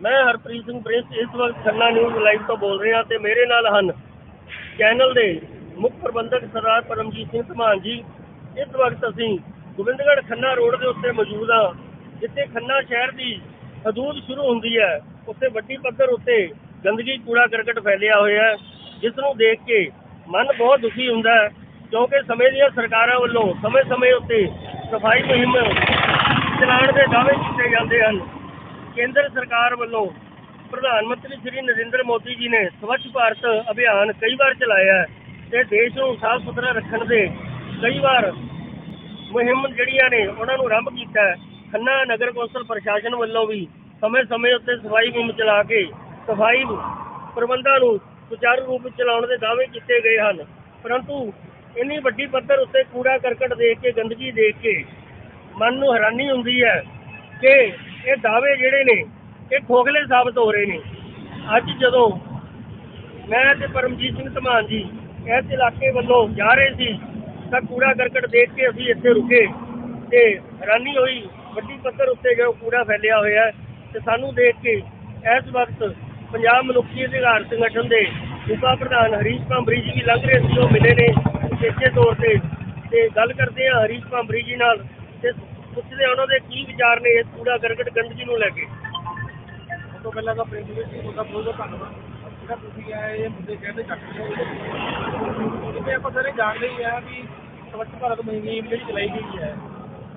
ਮੈਂ ਹਰਪ੍ਰੀਤ ਸਿੰਘ ਪ੍ਰਿੰਸ ਇਸ ਵਕਤ ਖੰਨਾ ਨਿਊਜ਼ ਲਾਈਵ ਤੋਂ ਬੋਲ ਰਿਹਾ ਤੇ ਮੇਰੇ ਨਾਲ ਹਨ ਚੈਨਲ ਦੇ ਮੁੱਖ ਪ੍ਰਬੰਧਕ ਸਰਦਾਰ ਪਰਮਜੀਤ ਸਿੰਘ ਧਮਾਨ ਜੀ। ਇਸ ਵਕਤ ਅਸੀਂ ਗੋਬਿੰਦਗੜ੍ਹ ਖੰਨਾ ਰੋਡ ਦੇ ਉੱਤੇ ਮੌਜੂਦ ਹਾਂ, ਜਿੱਥੇ ਖੰਨਾ ਸ਼ਹਿਰ ਦੀ ਹਦੂਦ ਸ਼ੁਰੂ ਹੁੰਦੀ ਹੈ। ਉੱਥੇ ਵੱਡੀ ਪੱਧਰ ਉੱਤੇ ਗੰਦਗੀ, ਕੂੜਾ ਕਰਕਟ ਫੈਲਿਆ ਹੋਇਆ ਹੈ ਜਿਸ ਨੂੰ ਦੇਖ ਕੇ ਮਨ ਬਹੁਤ ਦੁਖੀ ਹੁੰਦਾ ਹੈ, ਕਿਉਂਕਿ ਸਮੇਂ ਦੀਆਂ ਸਰਕਾਰਾਂ ਵੱਲੋਂ ਸਮੇਂ-ਸਮੇਂ ਉੱਤੇ ਸਫ਼ਾਈ ਮੁਹਿੰਮ ਚਲਾਉਣ ਦੇ ਦਾਅਵੇ ਕੀਤੇ ਜਾਂਦੇ ਹਨ। ਕੇਂਦਰ ਸਰਕਾਰ ਵੱਲੋਂ ਪ੍ਰਧਾਨ ਮੰਤਰੀ ਸ਼੍ਰੀ ਨਰਿੰਦਰ ਮੋਦੀ ਜੀ ਨੇ ਸਵੱਛ ਭਾਰਤ ਅਭਿਆਨ ਕਈ ਵਾਰ ਚਲਾਇਆ ਹੈ ਤੇ ਦੇਸ਼ ਨੂੰ ਸਾਫ਼ ਸੁਥਰਾ ਰੱਖਣ ਦੇ ਕਈ ਵਾਰ ਮੁਹਿੰਮ ਜਿਹੜੀਆਂ ਨੇ ਉਹਨਾਂ ਨੂੰ ਆਰੰਭ ਕੀਤਾ ਹੈ। ਖੰਨਾ ਨਗਰ ਕੌਂਸਲ ਪ੍ਰਸ਼ਾਸਨ ਵੱਲੋਂ ਵੀ ਸਮੇਂ-ਸਮੇਂ ਉੱਤੇ ਸਫ਼ਾਈ ਮੁਹਿੰਮ ਚਲਾ ਕੇ ਸਫ਼ਾਈ ਪ੍ਰਬੰਧਾਂ ਨੂੰ ਸੁਚਾਰੂ ਰੂਪ ਵਿੱਚ ਚਲਾਉਣ ਦੇ ਦਾਅਵੇ ਕੀਤੇ ਗਏ ਹਨ। ਪਰੰਤੂ ਇੰਨੀ ਵੱਡੀ ਪੱਧਰ ਉੱਤੇ ਕੂੜਾ ਕਰਕਟ ਦੇਖ ਕੇ, ਗੰਦਗੀ ਦੇਖ ਕੇ ਮਨ ਨੂੰ ਹੈਰਾਨੀ ਹੁੰਦੀ ਹੈ ਕਿ ਇਹ ਦਾਅਵੇ ਜਿਹੜੇ ਨੇ, ਇਹ ਖੋਖਲੇ ਸਾਬਤ ਹੋ ਰਹੇ ਨੇ। ਅੱਜ ਜਦੋਂ ਮੈਂ ਤੇ ਪਰਮਜੀਤ ਸਿੰਘ ਧਮਾਨ ਜੀ ਇਸ ਇਲਾਕੇ ਵੱਲੋਂ ਜਾ ਰਹੇ ਸੀ, ਤਾਂ ਕੂੜਾ ਕਰਕਟ ਦੇਖ ਕੇ ਅਸੀਂ ਇੱਥੇ ਰੁਕੇ ਤੇ ਹੈਰਾਨੀ ਹੋਈ, ਵੱਡੀ ਪੱਧਰ ਉੱਤੇ ਜੋ ਕੂੜਾ ਫੈਲਿਆ ਹੋਇਆ ਹੈ ਤੇ ਸਾਨੂੰ ਦੇਖ ਕੇ ਇਸ ਵਕਤ ਪੰਜਾਬ ਮਨੁੱਖੀ ਅਧਿਕਾਰ ਸੰਗਠਨ ਦੇ ਸੂਬਾ ਪ੍ਰਧਾਨ ਹਰੀਸ਼ ਭਾਂਬਰੀ ਜੀ ਵੀ ਲੰਘ ਰਹੇ ਸੀ, ਉਹ ਮਿਲੇ ਨੇ, ਵਿਸ਼ੇਸ਼ੇ ਤੌਰ ਤੇ ਤੇ ਗੱਲ ਕਰਦੇ ਆ ਹਰੀਸ਼ ਭਾਂਬਰੀ ਜੀ ਨਾਲ ਤੇ ਪੁੱਛਦੇ ਆ ਉਹਨਾਂ ਦੇ ਕੀ ਵਿਚਾਰ ਨੇ ਇਸ ਕੂੜਾ ਕਰਕਟ ਗੰਦਗੀ ਨੂੰ ਲੈ ਕੇ। ਸਭ ਤੋਂ ਪਹਿਲਾਂ ਤਾਂ ਪ੍ਰਿੰਸੀਪਲ ਜੀ ਤੁਹਾਡਾ ਬਹੁਤ ਬਹੁਤ ਧੰਨਵਾਦ। ਜਿਹੜਾ ਤੁਸੀਂ ਆਏ, ਇਹ ਮੁੱਦੇ ਕਹਿੰਦੇ ਚੱਕ ਰਹੇ ਜਿਵੇਂ ਆਪਾਂ ਸਾਰੇ ਜਾਣਦੇ ਹੀ ਆ ਵੀ ਸਵੱਛ ਭਾਰਤ ਮੁਹਿੰਮ ਜਿਹੜੀ ਚਲਾਈ ਗਈ ਹੈ,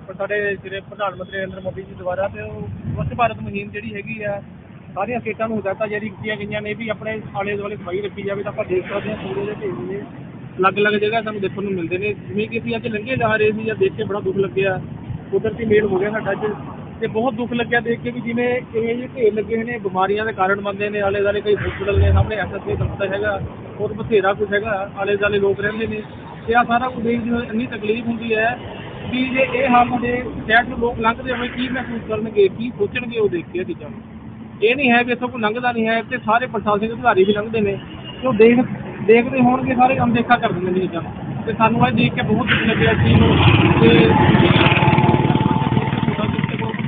ਪਰ ਸਾਡੇ ਜਿਹੜੇ ਪ੍ਰਧਾਨ ਮੰਤਰੀ ਨਰਿੰਦਰ ਮੋਦੀ ਜੀ ਦੁਆਰਾ ਤੇ ਉਹ ਸਵੱਛ ਭਾਰਤ ਮੁਹਿੰਮ ਜਿਹੜੀ ਹੈਗੀ ਆ, ਸਾਰੀਆਂ ਸਟੇਟਾਂ ਨੂੰ ਹਦਾਇਤਾਂ ਜਾਰੀ ਕੀਤੀਆਂ ਗਈਆਂ ਨੇ ਵੀ ਆਪਣੇ ਆਲੇ ਦੁਆਲੇ ਸਫ਼ਾਈ ਰੱਖੀ ਜਾਵੇ ਤਾਂ ਆਪਾਂ ਦੇਖ ਸਕਦੇ ਹਾਂ ਪੂਰੇ ਦੇ ਢੇਰ ਨੇ। ਅਲੱਗ-ਅਲੱਗ ਜਗ੍ਹਾ ਸਾਨੂੰ ਦੇਖਣ ਨੂੰ ਮਿਲਦੇ ਨੇ। ਜਿਵੇਂ ਕਿ ਅਸੀਂ ਅੱਜ ਲੰਘੇ ਜਾ ਰਹੇ ਸੀ ਜਾਂ ਦੇਖ ਕੇ ਬੜਾ ਦੁੱਖ ਲੱਗਿਆ। ਕੁਦਰਤੀ ਮੇਲ ਹੋ ਗਿਆ ਸਾਡਾ ਅੱਜ। ਤੇ ਬਹੁਤ ਦੁੱਖ ਲੱਗਿਆ ਦੇਖ ਕੇ ਵੀ ਜਿਵੇਂ ਇਹ ਜਿਹੇ ਢੇਰ ਲੱਗੇ ਹੋਏ ਨੇ, ਬਿਮਾਰੀਆਂ ਦੇ ਕਾਰਨ ਬੰਦੇ ਨੇ ਆਲੇ ਦੁਆਲੇ ਕਈ ਹਸਪੀਟਲ ਨੇ ਸਾਹਮਣੇ ਐਸਐਸਏ ਦਫ਼ਤਰ ਹੈਗਾ ਹੋਰ ਬਥੇਰਾ ਕੁਝ ਹੈਗਾ ਆਲੇ ਦੁਆਲੇ ਲੋਕ ਰਹਿੰਦੇ ਨੇ। ਤੇ ਆ ਸਾਰਾ ਕੁਝ ਦੇਖ ਕੇ ਇੰਨੀ ਤਕਲੀਫ ਹੁੰਦੀ ਹੈ ਵੀ ਜੇ ਇਹ ਹਾਲ ਸਾਡੇ ਸ਼ਹਿਰ ਤੋਂ ਲੋਕ ਲੰਘਦੇ ਹੋਏ ਕੀ ਮਹਿਸੂਸ ਕਰਨਗੇ, ਕੀ ਸੋਚਣਗੇ ਉਹ ਦੇਖ ਕੇ ਇਹ ਚੀਜ਼ਾਂ ਨੂੰ। ਇਹ ਨਹੀਂ ਹੈ ਵੀ ਇੱਥੋਂ ਕੋਈ ਲੰਘਦਾ ਨਹੀਂ ਹੈ ਤੇ ਸਾਰੇ ਪ੍ਰਸ਼ਾਸਨਿਕ ਅਧਿਕਾਰੀ ਵੀ ਲੰਘਦੇ ਨੇ। ਤੇ ਉਹ ਦੇਖ, ਦੇਖਦੇ ਹੋਣਗੇ, ਸਾਰੇ ਅਣਦੇਖਾ ਕਰ ਦਿੰਦੇ ਨੇ ਚੀਜ਼ਾਂ ਨੂੰ। ਤੇ ਸਾਨੂੰ ਇਹ ਦੇਖ ਕੇ ਬਹੁਤ ਦੁੱਖ ਲੱਗਿਆ ਇਸ ਚੀਜ਼ ਨੂੰ। ਤੇ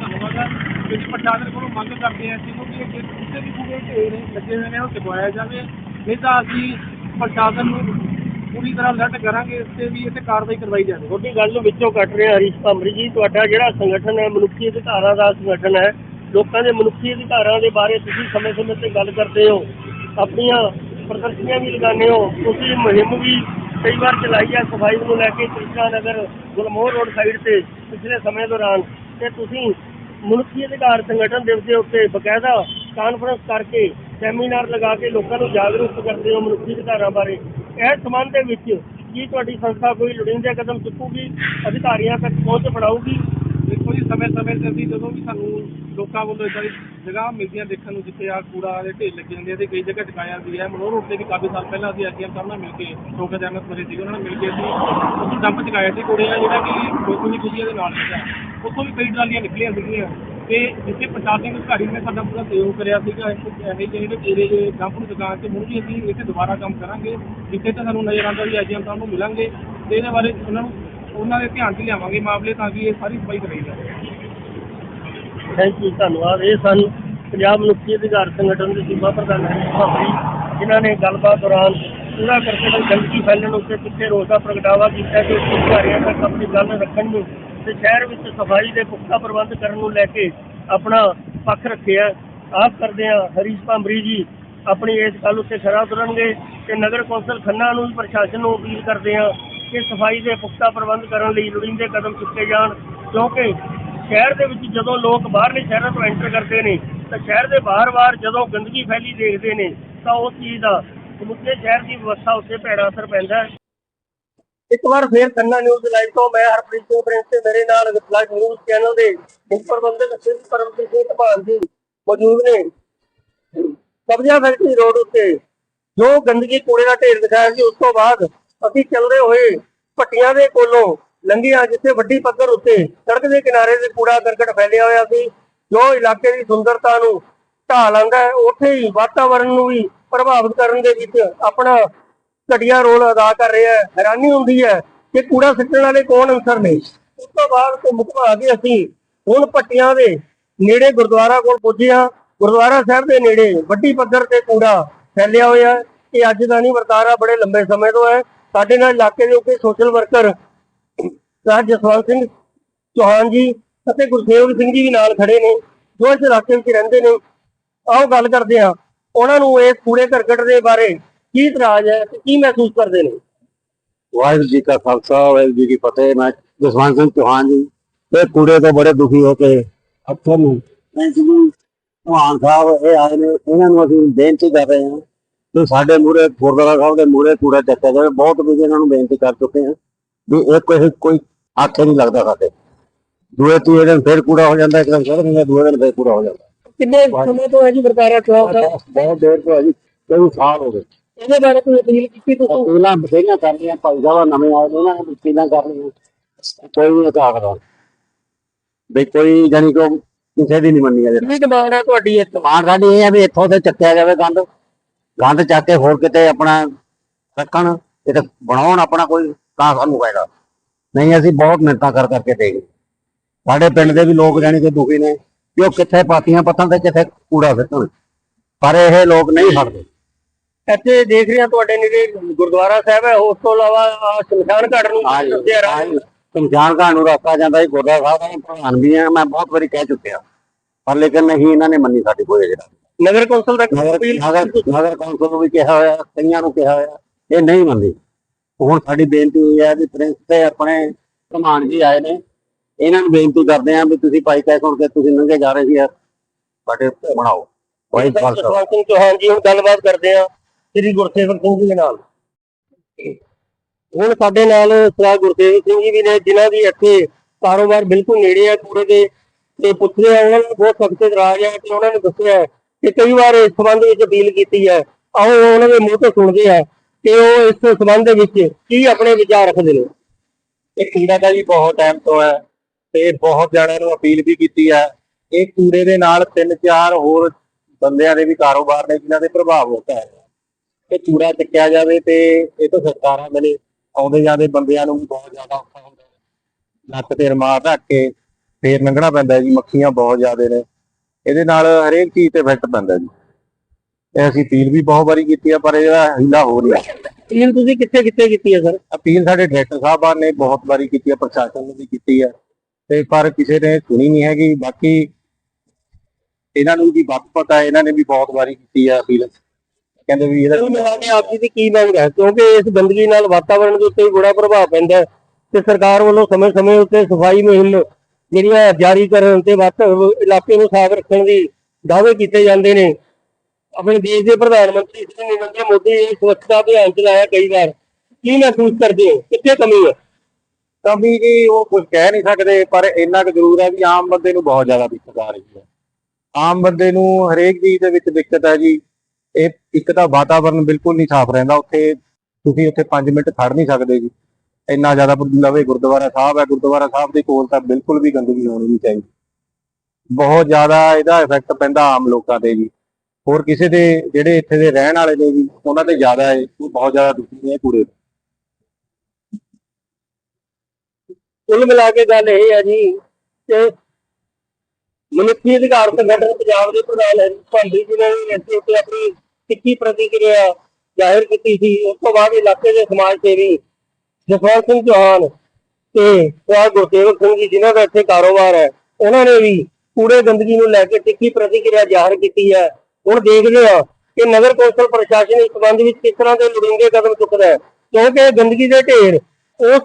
ਧੰਨਵਾਦ ਹੈ ਕਿ ਪ੍ਰਸ਼ਾਸਨ ਕੋਲੋਂ ਮੰਗ ਕਰਦੇ ਹਾਂ ਅਸੀਂ ਕਿ ਇਹ ਕਿਸੇ ਵੀ ਕੂੜੇ ਢੇਰ ਲੱਗੇ ਹੋਏ ਨੇ, ਉਹ ਚੁਕਵਾਇਆ ਜਾਵੇ। ਨਹੀਂ ਤਾਂ ਅਸੀਂ ਪ੍ਰਸ਼ਾਸਨ ਨੂੰ ਪੂਰੀ ਤਰ੍ਹਾਂ ਅਲਰਟ ਕਰਾਂਗੇ, ਇਸ ਤੇ ਵੀ ਇਹ ਕਾਰਵਾਈ ਕਰਵਾਈ ਜਾਵੇ। ਛੋਟੀ ਗੱਲ ਨੂੰ ਵਿੱਚੋਂ ਕੱਟ ਰਿਹਾ ਹਰੀਸ਼ ਭਾਂਬਰੀ ਜੀ, ਤੁਹਾਡਾ ਜਿਹੜਾ ਸੰਗਠਨ ਹੈ, ਮਨੁੱਖੀ ਅਧਿਕਾਰਾਂ ਦਾ ਸੰਗਠਨ ਹੈ, ਲੋਕਾਂ ਦੇ ਮਨੁੱਖੀ ਅਧਿਕਾਰਾਂ ਦੇ ਬਾਰੇ ਤੁਸੀਂ ਸਮੇਂ-ਸਮੇਂ ਤੇ ਗੱਲ ਕਰਦੇ ਹੋ, ਆਪਣੀਆਂ ਪ੍ਰਦਰਸ਼ਨੀਆਂ ਵੀ ਲਗਾਉਂਦੇ ਹੋ, ਤੁਸੀਂ ਮੁਹਿੰਮ ਵੀ ਕਈ ਵਾਰ ਚਲਾਈ ਹੈ, ਸਫ਼ਾਈ ਨੂੰ ਲੈ ਕੇ ਕ੍ਰਿਸ਼ਨਾ ਨਗਰ, ਗੁਲਮੋਹਰ ਰੋਡ ਸਾਈਡ ਤੇ ਪਿਛਲੇ ਸਮੇਂ ਦੌਰਾਨ, ਤੇ ਤੁਸੀਂ ਮਨੁੱਖੀ ਅਧਿਕਾਰ ਸੰਗਠਨ ਦਿਵਸ ਦੇ ਉੱਤੇ ਬਕਾਇਦਾ ਕਾਨਫਰੰਸ ਕਰਕੇ ਸੈਮੀਨਾਰ ਲਗਾ ਕੇ ਲੋਕਾਂ ਨੂੰ ਜਾਗਰੂਕ ਕਰਦੇ ਹੋ ਮਨੁੱਖੀ ਅਧਿਕਾਰਾਂ ਬਾਰੇ। ਇਹ ਸੰਬੰਧ ਦੇ ਵਿੱਚ ਕੀ ਤੁਹਾਡੀ ਸੰਸਥਾ ਕੋਈ ਲੋੜੀਂਦੇ ਕਦਮ ਚੁੱਕੂਗੀ? ਅਧਿਕਾਰੀਆਂ ਤੱਕ ਪਹੁੰਚ ਬਣਾਊਗੀ ਦੇਖੋ ਜੀ, ਸਮੇਂ-ਸਮੇਂ ਤੇ ਅਸੀਂ ਜਦੋਂ ਵੀ ਸਾਨੂੰ ਲੋਕਾਂ ਵੱਲੋਂ ਇਦਾਂ ਦੀ ਜਗ੍ਹਾ ਮਿਲਦੀਆਂ ਦੇਖਣ ਨੂੰ ਜਿੱਥੇ ਆ ਕੂੜਾ ਦੇ ਢੇਰ ਲੱਗੇ ਹੁੰਦੇ ਆ ਤੇ ਕਈ ਜਗ੍ਹਾ ਟਿਕਾਇਆ ਵੀ ਹੈ। ਮਨੋਰ ਰੋਡ ਤੇ ਵੀ ਕਾਫੀ ਸਾਲ ਪਹਿਲਾਂ ਅਸੀਂ ਐਸਡੀਐਮ ਸਾਹਿਬ ਨਾਲ ਮਿਲ ਕੇ ਲੋਕਾਂ ਦੇ ਅਹਿਮਦ ਬਰੇ ਸੀ ਉਹਨਾਂ ਨਾਲ ਮਿਲ ਕੇ ਅਸੀਂ ਉੱਥੇ ਡੰਪ ਚੁਕਾਇਆ ਸੀ ਕੂੜੇ ਦਾ ਜਿਹੜਾ ਕਿ ਲੋਕਾਂ ਦੀ ਖੁਸ਼ੀਆਂ ਦੇ ਨਾਲ ਸੀਗਾ। ਉੱਥੋਂ ਵੀ ਕਈ ਟਰਾਲੀਆਂ ਨਿਕਲੀਆਂ ਸੀਗੀਆਂ ਤੇ ਜਿੱਥੇ ਪ੍ਰਸ਼ਾਸਨਿਕ ਅਧਿਕਾਰੀ ਨੇ ਸਾਡਾ ਪੂਰਾ ਸਹਿਯੋਗ ਕਰਿਆ ਸੀਗਾ ਇਹ ਜਿਹੜੇ ਕੂੜੇ ਦੇ ਡੰਪ ਨੂੰ ਦੁਕਾਨ ਤੇ ਮੁੜ ਵੀ ਅਸੀਂ ਇੱਥੇ ਦੁਬਾਰਾ ਕੰਮ ਕਰਾਂਗੇ, ਜਿੱਥੇ ਤਾਂ ਸਾਨੂੰ ਨਜ਼ਰ ਆਉਂਦਾ ਵੀ ਐਸਡੀਐਮ ਸਾਹਿਬ ਨੂੰ ਮਿਲਾਂਗੇ ਤੇ ਇਹਦੇ ਬਾਰੇ ਉਹਨਾਂ ਨੂੰ ਉਹਨਾਂ ਦੇ ਧਿਆਨ 'ਚ ਲਿਆਵਾਂਗੇ ਮਾਮਲੇ ਤਾਂ ਕਿ ਇਹ ਸਾਰੀ ਸਫ਼ਾਈ ਕਰਾਈ ਜਾਵੇ। ਥੈਂਕ ਯੂ ਧੰਨਵਾਦ। ਇਹ ਸਨ ਪੰਜਾਬ ਮਨੁੱਖੀ ਅਧਿਕਾਰ ਸੰਗਠਨ ਦੇ ਸੂਬਾ ਪ੍ਰਧਾਨ ਹਰੀਸ਼ ਭਾਂਬਰੀ ਜਿਨ੍ਹਾਂ ਨੇ ਗੱਲਬਾਤ ਦੌਰਾਨ ਪੂਰਾ ਕਰਕੇ ਤੇ ਗੰਦਗੀ ਫੈਲਣ ਉੱਤੇ ਕਿੱਥੇ ਰੋਸ ਦਾ ਪ੍ਰਗਟਾਵਾ ਕੀਤਾ ਕਿ ਅਧਿਕਾਰੀਆਂ ਤੱਕ ਆਪਣੀ ਗੱਲ ਰੱਖਣ ਨੂੰ ਤੇ ਸ਼ਹਿਰ ਵਿੱਚ ਸਫ਼ਾਈ ਦੇ ਪੁਖਤਾ ਪ੍ਰਬੰਧ ਕਰਨ ਨੂੰ ਲੈ ਕੇ ਆਪਣਾ ਪੱਖ ਰੱਖਿਆ। ਆਸ ਕਰਦੇ ਹਾਂ ਹਰੀਸ਼ ਭਾਂਬਰੀ ਜੀ ਆਪਣੀ ਇਸ ਗੱਲ ਉੱਤੇ ਖਰਾ ਉਤਰਨਗੇ ਤੇ ਨਗਰ ਕੌਂਸਲ ਖੰਨਾ ਨੂੰ ਵੀ ਪ੍ਰਸ਼ਾਸਨ ਨੂੰ ਅਪੀਲ ਕਰਦੇ ਹਾਂ ਕਿ ਸਫ਼ਾਈ ਦੇ ਪੁਖਤਾ ਪ੍ਰਬੰਧ ਕਰਨ ਲਈ ਲੋੜੀਂਦੇ ਕਦਮ ਚੁੱਕੇ ਜਾਣ ਕਿਉਂਕਿ ਸ਼ਹਿਰ ਦੇ ਵਿੱਚ ਜਦੋਂ ਲੋਕ ਬਾਹਰਲੇ ਸ਼ਹਿਰਾਂ ਤੋਂ ਐਂਟਰ ਕਰਦੇ ਨੇ, ਤਾਂ ਸ਼ਹਿਰ ਦੇ ਬਾਹਰ-ਬਾਹਰ ਜਦੋਂ ਗੰਦਗੀ ਫੈਲੀ ਦੇਖਦੇ ਨੇ, ਤਾਂ ਉਸ ਚੀਜ਼ ਦਾ ਸਮੁੱਚੇ ਸ਼ਹਿਰ ਦੀ ਵਿਵਸਥਾ ਉੱਤੇ ਭੈੜਾ ਅਸਰ ਪੈਂਦਾ ਹੈ। ਇੱਕ ਵਾਰ ਫੇਰ ਖੰਨਾ ਨਿਊਜ਼ ਲਾਈਵ ਤੋਂ ਮੈਂ ਹਰਪ੍ਰੀਤ ਸਿੰਘ ਪ੍ਰਿੰਸ ਤੇ ਮੇਰੇ ਨਾਲ ਲਾਈਵ ਨਿਊਜ਼ ਚੈਨਲ ਦੇ ਪ੍ਰਬੰਧਕ ਸਿੰਘ ਪਰਮਜੀਤ ਸਿੰਘ ਧਮਾਨ ਜੀ ਮੌਜੂਦ ਨੇ। ਕਬਜ਼ਾ ਫੈਕਟਰੀ ਰੋਡ ਉੱਤੇ ਜੋ ਗੰਦਗੀ ਕੂੜੇ ਦਾ ਢੇਰ ਦਿਖਾਇਆ ਸੀ, ਉਸ ਤੋਂ ਬਾਅਦ ਅਸੀਂ ਚੱਲਦੇ ਹੋਏ ਭੱਟੀਆਂ ਦੇ ਕੋਲੋਂ ਲੰਘਿਆ ਜਿੱਥੇ ਵੱਡੀ ਪੱਧਰ ਉੱਤੇ ਸੜਕ ਦੇ ਕਿਨਾਰੇ ਤੇ ਕੂੜਾ ਕਰਕਟ ਫੈਲਿਆ ਹੋਇਆ ਸੀ, ਜੋ ਇਲਾਕੇ ਦੀ ਸੁੰਦਰਤਾ ਨੂੰ ਢਾਹ ਲਾਂਦਾ ਹੈ, ਉੱਥੇ ਹੀ ਵਾਤਾਵਰਣ ਨੂੰ ਵੀ ਪ੍ਰਭਾਵਿਤ ਕਰਨ ਦੇ ਵਿੱਚ ਆਪਣਾ ਘਟੀਆ ਰੋਲ ਅਦਾ ਕਰ ਰਿਹਾ ਹੈ, ਹੈਰਾਨੀ ਹੁੰਦੀ ਹੈ ਕਿ ਕੂੜਾ ਸਿੱਟਣ ਵਾਲੇ ਕੌਣ ਅਨਸਰ ਨੇ। ਉਸ ਤੋਂ ਬਾਅਦ ਘੁੰਮ ਘੁਮਾ ਕੇ ਅਸੀਂ ਹੁਣ ਪੱਟੀਆਂ ਦੇ ਨੇੜੇ ਗੁਰਦੁਆਰਾ ਕੋਲ ਪੁੱਜੇ ਹਾਂ। ਗੁਰਦੁਆਰਾ ਸਾਹਿਬ ਦੇ ਨੇੜੇ ਵੱਡੀ ਪੱਧਰ ਤੇ ਕੂੜਾ ਫੈਲਿਆ ਹੋਇਆ ਹੈ। ਇਹ ਅੱਜ ਦਾ ਨਹੀਂ, ਵਰਤਾਰਾ ਬੜੇ ਲੰਬੇ ਸਮੇਂ ਤੋਂ ਹੈ। ਸਾਡੇ ਨਾਲ ਇਲਾਕੇ ਦੇ ਉੱਤੇ social worker sir Jaswant Singh Chauhan ji ਅਤੇ ਗੁਰਸੇਵਕ ਸਿੰਘ ਜੀ ਵੀ ਨਾਲ ਖੜੇ ਨੇ ਜੋ ਇਸ ਇਲਾਕੇ ਵਿੱਚ ਰਹਿੰਦੇ ਨੇ। ਆਓ ਗੱਲ ਕਰਦੇ ਹਾਂ ਉਹਨਾਂ ਨੂੰ ਇਸ ਕੂੜੇ ਕਰਕਟ ਦੇ ਬਾਰੇ ਕੀ ਇਤਰਾਜ਼ ਹੈ ਤੇ ਕੀ ਮਹਿਸੂਸ ਕਰਦੇ ਨੇ? ਵਾਹਿਗੁਰੂ ਜੀ ਕਾ ਖਾਲਸਾ ਵਾਹਿਗੁਰੂ ਜੀ ਕੀ ਫਤਿਹ। ਮੈਂ ਜਸਵੰਤ ਸਿੰਘ ਚੌਹਾਨ ਜੀ ਇਹ ਕੂੜੇ ਤੋਂ ਬੜੇ ਦੁਖੀ ਹੋ ਕੇ ਅਕਸਰ ਨੂੰ ਚੌਹਾਨ ਸਾਹਿਬ ਇਹ ਆਏ ਨੇ ਇਹਨਾਂ ਨੂੰ ਅਸੀਂ ਬੇਨਤੀ ਕਰ ਰਹੇ ਹਾਂ ਸਾਡੇ ਮੂਰੇ ਗੁਰਦੁਆਰਾ ਸਾਹਿਬ ਦੇ ਮੂਰੇ ਕੂੜਾ ਚੱਕਿਆ ਜਾਵੇ। ਬਹੁਤ ਵੀ ਇਹਨਾਂ ਨੂੰ ਬੇਨਤੀ ਕਰ ਚੁੱਕੇ ਹਾਂ। ਵੀ ਇਹ ਕੋਈ ਕੋਈ ਆਖੇ ਨਹੀਂ ਲੱਗਦਾ ਸਾਡੇ। ਦੂਏ ਤੀਏ ਦਿਨ ਫਿਰ ਕੂੜਾ ਹੋ ਜਾਂਦਾ ਇੱਕ ਦਿਨ ਫਿਰ ਹੁੰਦਾ ਦੂਏ ਦਿਨ ਫਿਰ ਕੂੜਾ ਹੋ ਜਾਂਦਾ। ਕਿੰਨੇ ਸਮੇਂ ਤੋਂ ਹੈ ਜੀ ਵਰਤਾਰਾ ਚਲਾਉ ਸਾਹਿਬ ਬਹੁਤ ਦੇਰ ਤੋਂ ਅਜੀ ਕਈ ਸਾਲ ਹੋ ਗਏ। ਇਹਦੇ ਬਾਰੇ ਕੋਈ ਅਪੀਲ ਕੀਤੀ ਤੁਸੀਂ? ਪਹਿਲਾਂ ਬਥੇਰੀਆਂ ਕਰ ਲਈਆਂ ਭਾਈ ਸਾਹਿਬ ਨਵੇਂ ਆਏ ਨੇ ਉਹਨਾਂ ਨੇ ਪਹਿਲਾਂ ਕਰ ਲਈਆਂ ਕੋਈ ਨਹੀਂ ਕਾਗਦਾ ਬਈ ਕੋਈ ਜਾਨੀ ਕਿ ਕਿਸੇ ਦੀ ਨਹੀਂ ਮੰਨੀ ਅਜੇ ਕੀ ਡਿਮਾਂਡ ਹੈ ਤੁਹਾਡੀ ਤੋਂ ਮਾਰ ਸਾਡੀ ਇਹ ਹੈ ਵੀ ਇੱਥੋਂ ਤੇ ਚੱਕਿਆ ਜਾਵੇ ਗੰਦ। ਗੰਦ ਚੱਕ ਕੇ ਹੋਰ ਕਿਤੇ ਆਪਣਾ ਰੱਖਣ ਇਹ ਤਾਂ ਬਣਾਉਣ ਆਪਣਾ ਕੋਈ ਤਾਂ ਸਾਨੂੰ ਫਾਇਦਾ। ਨਹੀਂ ਅਸੀਂ ਬਹੁਤ ਮਿਹਨਤਾਂ ਕਰ ਕਰਕੇ ਦੇਖ ਲਈ। ਸਾਡੇ ਪਿੰਡ ਦੇ ਵੀ ਲੋਕ ਜਾਨੀ ਕਿ ਦੁਖੀ ਨੇ ਕਿ ਉਹ ਕਿੱਥੇ ਪਾਤੀਆਂ ਪੱਥਾਂ ਤੇ ਕਿੱਥੇ ਕੂੜਾ ਸਿੱਟਣ। ਪਰ ਇਹ ਲੋਕ ਨਹੀਂ ਹਟਦੇ। ਇੱਥੇ ਦੇਖ ਰਹੇ ਹਾਂ ਤੁਹਾਡੇ ਨੇੜੇ ਗੁਰਦੁਆਰਾ ਸਾਹਿਬ ਹੈ ਉਸ ਤੋਂ ਇਲਾਵਾ ਸ਼ਮਸ਼ਾਨ ਘਾਟ ਨੂੰ ਦੱਸਿਆ ਰਾਹ। ਸ਼ਮਸ਼ਾਨ ਘਾਟ ਨੂੰ ਰਸਤਾ ਜਾਂਦਾ ਸੀ ਗੁਰਦੁਆਰਾ ਸਾਹਿਬ ਦਾ ਪ੍ਰਧਾਨ ਵੀ ਆ ਮੈਂ ਬਹੁਤ ਵਾਰੀ ਕਹਿ ਚੁੱਕਿਆ। ਪਰ ਲੇਕਿਨ ਨਹੀਂ ਇਹਨਾਂ ਨੇ ਮੰਨੀ ਸਾਡੀ ਕੋਈ ਜਿਹੜਾ ਨਗਰ ਕੌਂਸਲ ਨਗਰ ਨਗਰ ਕੌਂਸਲ ਨੂੰ ਵੀ ਕਿਹਾ ਹੋਇਆ ਕਈਆਂ ਨੂੰ ਕਿਹਾ ਹੋਇਆ ਇਹ ਨਹੀਂ ਮੰਨਦੇ। ਹੁਣ ਸਾਡੀ ਬੇਨਤੀ ਹੋਈ ਹੈ ਵੀ ਪ੍ਰਿੰਸ ਤੇ ਆਪਣੇ ਕਮਾਨ ਜੀ ਆਏ ਨੇ, ਇਹਨਾਂ ਨੂੰ ਬੇਨਤੀ ਕਰਦੇ ਆ ਵੀ ਤੁਸੀਂ ਭਾਈ ਕਹਿ ਸੁਣ ਕੇ ਤੁਸੀਂ ਲੰਘੇ ਜਾ ਰਹੇ ਸੀ ਯਾਰ, ਸਾਡੇ ਬਣਾਓ। ਵਾਹਿ ਖਾਲਸਾ। ਸਿੰਘ ਚੌਹਾਨ ਜੀ ਹੁਣ ਗੱਲਬਾਤ ਕਰਦੇ ਹਾਂ ਸ੍ਰੀ ਗੁਰਸੇਵਕ ਸਿੰਘ ਜੀ ਦੇ ਨਾਲ। ਹੁਣ ਸਾਡੇ ਨਾਲ ਸਰਦਾਰ ਗੁਰਸੇਵਕ ਸਿੰਘ ਜੀ ਵੀ ਨੇ, ਜਿਨ੍ਹਾਂ ਦੀ ਇੱਥੇ ਕਾਰੋਬਾਰ ਬਿਲਕੁਲ ਨੇੜੇ ਹੈ ਕੂੜੇ ਦੇ, ਤੇ ਪੁੱਛਦੇ ਆ, ਉਹਨਾਂ ਨੂੰ ਬਹੁਤ ਸਖਤ ਇਤਰਾਜ਼ ਹੈ ਕਿ ਉਹਨਾਂ ਨੇ ਦੱਸਿਆ ਕਿ ਕਈ ਵਾਰ ਇਸ ਸੰਬੰਧ ਵਿੱਚ ਅਪੀਲ ਕੀਤੀ ਹੈ। ਆਓ, ਉਹਨਾਂ ਦੇ ਮੂੰਹ ਤੋਂ ਸੁਣਦੇ ਆ। ਕਿ ਉਹ ਇਸ ਸੰਬੰਧ ਦੇ ਵਿੱਚ ਕੀ ਆਪਣੇ ਵਿਚਾਰ ਰੱਖਦੇ ਨੇ? ਇਹ ਕੂੜਾ ਦਾ ਜੀ ਬਹੁਤ ਟਾਈਮ ਤੋਂ ਹੈ ਤੇ ਬਹੁਤ ਜਣਿਆਂ ਨੂੰ ਅਪੀਲ ਵੀ ਕੀਤੀ ਹੈ। ਇਹ ਕੂੜੇ ਦੇ ਨਾਲ ਤਿੰਨ ਚਾਰ ਹੋਰ ਬੰਦਿਆਂ ਦੇ ਵੀ ਕਾਰੋਬਾਰ ਨੇ ਜਿਨ੍ਹਾਂ ਦੇ ਪ੍ਰਭਾਵ ਹੋ ਹੈ ਇਹ ਕੂੜਾ ਚੱਕਿਆ ਜਾਵੇ ਤੇ ਇਹ ਤੋਂ ਸਰਕਾਰਾਂ ਮਿਲੇ ਆਉਂਦੇ ਜਾਂਦੇ ਬੰਦਿਆਂ ਨੂੰ ਵੀ ਬਹੁਤ ਜ਼ਿਆਦਾ ਔਖਾ ਹੁੰਦਾ ਹੈ। ਲੱਕ ਤੇ ਰਮਾਰ ਰੱਖ ਕੇ ਫੇਰ ਲੰਘਣਾ ਪੈਂਦਾ ਜੀ, ਮੱਖੀਆਂ ਬਹੁਤ ਜ਼ਿਆਦੇ ਨੇ। ਇਹਦੇ ਨਾਲ ਹਰੇਕ ਚੀਜ਼ ਤੇ ਇਫੈਕਟ ਪੈਂਦਾ ਜੀ। ਇਹ ਅਸੀਂ ਅਪੀਲ ਵੀ ਬਹੁਤ ਵਾਰੀ ਕੀਤੀ ਆ ਪਰ ਇਹਦਾ ਹਿੱਲਾ ਹੋ ਰਿਹਾ। ਅਪੀਲ ਤੁਸੀਂ ਕਿੱਥੇ ਕਿੱਥੇ ਕੀਤੀ ਹੈ ਸਰ? ਅਪੀਲ ਸਾਡੇ ਡਾਇਰੈਕਟਰ ਸਾਹਿਬਾਨ ਨੇ ਬਹੁਤ ਵਾਰੀ ਕੀਤੀ ਹੈ ਪ੍ਰਸ਼ਾਸਨ ਨੂੰ ਵੀ ਕੀਤੀ ਹੈ ਤੇ ਪਰ ਕਿਸੇ ਨੇ ਸੁਣੀ ਨਹੀਂ ਹੈਗੀ ਬਾਕੀ ਇਹਨਾਂ ਨੂੰ ਵੀ ਵੱਧ ਪਤਾ ਇਹਨਾਂ ਨੇ ਵੀ ਬਹੁਤ ਵਾਰੀ ਕੀਤੀ ਹੈ ਅਪੀਲ। ਕਹਿੰਦੇ ਵੀ ਇਹਦਾ ਕੁੱਲ ਮਿਲਾ ਕੇ ਆਪ ਜੀ ਦੀ ਕੀ ਮੰਗ ਹੈ? ਕਿਉਂਕਿ ਇਸ ਗੰਦਗੀ ਨਾਲ ਵਾਤਾਵਰਣ ਦੇ ਉੱਤੇ ਬੜਾ ਪ੍ਰਭਾਵ ਪੈਂਦਾ ਹੈ ਤੇ ਸਰਕਾਰ ਵੱਲੋਂ ਸਮੇਂ-ਸਮੇਂ ਉੱਤੇ ਸਫ਼ਾਈ ਮੁਹਿੰਮ ਜਿਹੜੀਆਂ ਜਾਰੀ ਕਰਨ ਤੇ ਵਾਤ ਇਲਾਕੇ ਨੂੰ ਸਾਫ਼ ਰੱਖਣ ਦੀ ਦਾਅਵੇ ਕੀਤੇ ਜਾਂਦੇ ਨੇ। ਆਪਣੇ ਦੇਸ਼ ਦੇ ਪ੍ਰਧਾਨ ਮੰਤਰੀ ਸ਼੍ਰੀ ਨਰਿੰਦਰ ਮੋਦੀ ਨੇ ਸਵੱਛਤਾ ਅਭਿਆਨ ਚਲਾਇਆ ਕਈ ਵਾਰ। ਕੀ ਮਹਿਸੂਸ ਕਰਦੇ ਹੋ? ਕਿੱਥੇ ਕਮੀ ਹੈ? ਕਮੀ ਜੀ, ਉਹ ਕੁਝ ਕਹਿ ਨਹੀਂ ਸਕਦੇ, ਪਰ ਇੰਨਾ ਕੁ ਜ਼ਰੂਰ ਹੈ ਵੀ ਆਮ ਬੰਦੇ ਨੂੰ ਬਹੁਤ ਜ਼ਿਆਦਾ ਦਿੱਕਤ ਆ ਰਹੀ ਹੈ। ਆਮ ਬੰਦੇ ਨੂੰ ਹਰੇਕ ਚੀਜ਼ ਦੇ ਵਿੱਚ ਦਿੱਕਤ ਹੈ ਜੀ। ਇਹ ਇੱਕ ਤਾਂ ਵਾਤਾਵਰਨ ਬਿਲਕੁਲ ਨਹੀਂ ਸਾਫ਼ ਰਹਿੰਦਾ, ਉੱਥੇ ਤੁਸੀਂ ਉੱਥੇ 5 ਮਿੰਟ ਖੜ ਨਹੀਂ ਸਕਦੇ ਜੀ। ਇੰਨਾ ਜ਼ਿਆਦਾ ਲਵੇ ਗੁਰਦੁਆਰਾ ਸਾਹਿਬ ਹੈ, ਗੁਰਦੁਆਰਾ ਸਾਹਿਬ ਦੇ ਕੋਲ ਤਾਂ ਬਿਲਕੁਲ ਵੀ ਗੰਦਗੀ ਹੋਣੀ ਨਹੀਂ ਚਾਹੀਦੀ। ਬਹੁਤ ਜ਼ਿਆਦਾ ਇਹਦਾ ਇਫੈਕਟ ਪੈਂਦਾ ਆਮ ਲੋਕਾਂ ਤੇ ਜੀ। ਹੋਰ ਕਿਸੇ ਦੇ ਜਿਹੜੇ ਇੱਥੇ ਦੇ ਰਹਿਣ ਵਾਲੇ ਨੇ ਜੀ ਉਹਨਾਂ ਤੇ ਜ਼ਿਆਦਾ ਹੈ ਉਹ ਬਹੁਤ ਜ਼ਿਆਦਾ ਦੁਖੀ ਨੇ ਕੂੜੇ ਕੁੱਲ ਮਿਲਾ ਕੇ ਗੱਲ ਇਹ ਹੈ ਜੀ ਕਿ ਮਨੁੱਖੀ ਅਧਿਕਾਰ ਸੰਗਠਨ ਪੰਜਾਬ ਦੇ ਪ੍ਰਧਾਨ ਭਾਂਡੀ ਜੀ ਨੇ ਇਸ ਉੱਤੇ ਆਪਣੀ ਤਿੱਖੀ ਪ੍ਰਤੀਕਿਰਿਆ ਜ਼ਾਹਿਰ ਕੀਤੀ ਸੀ। ਉਸ ਤੋਂ ਬਾਅਦ ਇਲਾਕੇ ਦੇ ਸਮਾਜ ਸੇਵੀ ਜਸਵੰਤ ਸਿੰਘ ਚੌਹਾਨ ਤੇ ਸਰਦਾਰ ਗੁਰਸੇਵਕ ਸਿੰਘ ਜੀ, ਜਿਨ੍ਹਾਂ ਦਾ ਇੱਥੇ ਕਾਰੋਬਾਰ ਹੈ, ਉਹਨਾਂ ਨੇ ਵੀ ਕੂੜੇ ਗੰਦਗੀ ਨੂੰ ਲੈ ਕੇ ਤਿੱਖੀ ਪ੍ਰਤੀਕਿਰਿਆ ਜ਼ਾਹਿਰ ਕੀਤੀ ਹੈ। ਹੁਣ ਦੇਖਦੇ ਹਾਂ ਕਿ ਨਗਰ ਕੌਂਸਲ ਪ੍ਰਸ਼ਾਸਨ ਇਸ ਸੰਬੰਧ ਵਿੱਚ ਕਿਸ ਤਰ੍ਹਾਂ ਦੇ ਲੋੜੀਂਦੇ ਕਦਮ ਚੁੱਕਦਾ ਹੈ। ਕਿਉਂਕਿ ਗੰਦਗੀ ਦੇ ਢੇਰ ਉਸ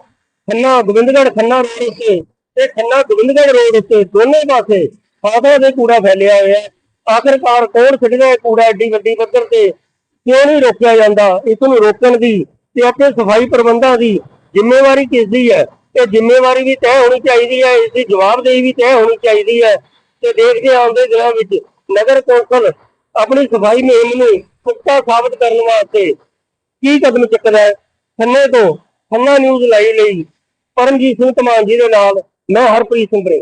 ਖੰਨਾ, ਗੋਬਿੰਦਗੜ੍ਹ ਖੰਨਾ ਰੋਡ ਉੱਤੇ ਤੇ ਖੰਨਾ, ਗੋਬਿੰਦਗੜ੍ਹ ਰੋਡ ਉੱਤੇ ਦੋਨੇ ਪਾਸੇ ਥਾਂ ਦੇ ਕੂੜਾ ਫੈਲਿਆ ਹੋਇਆ ਹੈ। ਆਖਰਕਾਰ ਕੌਣ ਸਿੱਟਦਾ ਕੂੜਾ ਏਡੀ ਵੱਡੀ ਪੱਧਰ ਤੇ? ਕਿਉਂ ਨਹੀਂ ਰੋਕਿਆ ਜਾਂਦਾ? ਇਸ ਨੂੰ ਰੋਕਣ ਦੀ ਤੇ ਆਪਣੇ ਸਫ਼ਾਈ ਪ੍ਰਬੰਧਾਂ ਦੀ ਜ਼ਿੰਮੇਵਾਰੀ ਕਿਸ ਦੀ ਹੈ? ਇਹ ਜ਼ਿੰਮੇਵਾਰੀ ਵੀ ਤੈਅ ਹੋਣੀ ਚਾਹੀਦੀ ਹੈ, ਇਸ ਦੀ ਜਵਾਬਦੇਹੀ ਵੀ ਤੈਅ ਹੋਣੀ ਚਾਹੀਦੀ ਹੈ। ਤੇ ਦੇਖਦੇ ਆਉਂਦੇ ਦਿਨਾਂ ਵਿੱਚ ਨਗਰ ਕੌਂਸਲ ਆਪਣੀ ਸਫ਼ਾਈ ਮੁਹਿੰਮ ਨੂੰ ਪੁਖਤਾ ਸਾਬਤ ਕਰਨ ਵਾਸਤੇ ਕੀ ਕਦਮ ਚੁੱਕਦਾ ਹੈ? ਖੰਨੇ ਤੋਂ ਖੰਨਾ ਨਿਊਜ਼ ਲਾਈ ਲਈ। ਪਰਮਜੀਤ ਸਿੰਘ ਧਮਾਨ ਜੀ ਦੇ ਨਾਲ ਮੈਂ ਹਰਪ੍ਰੀਤ ਸਿੰਘ ਬਰੇ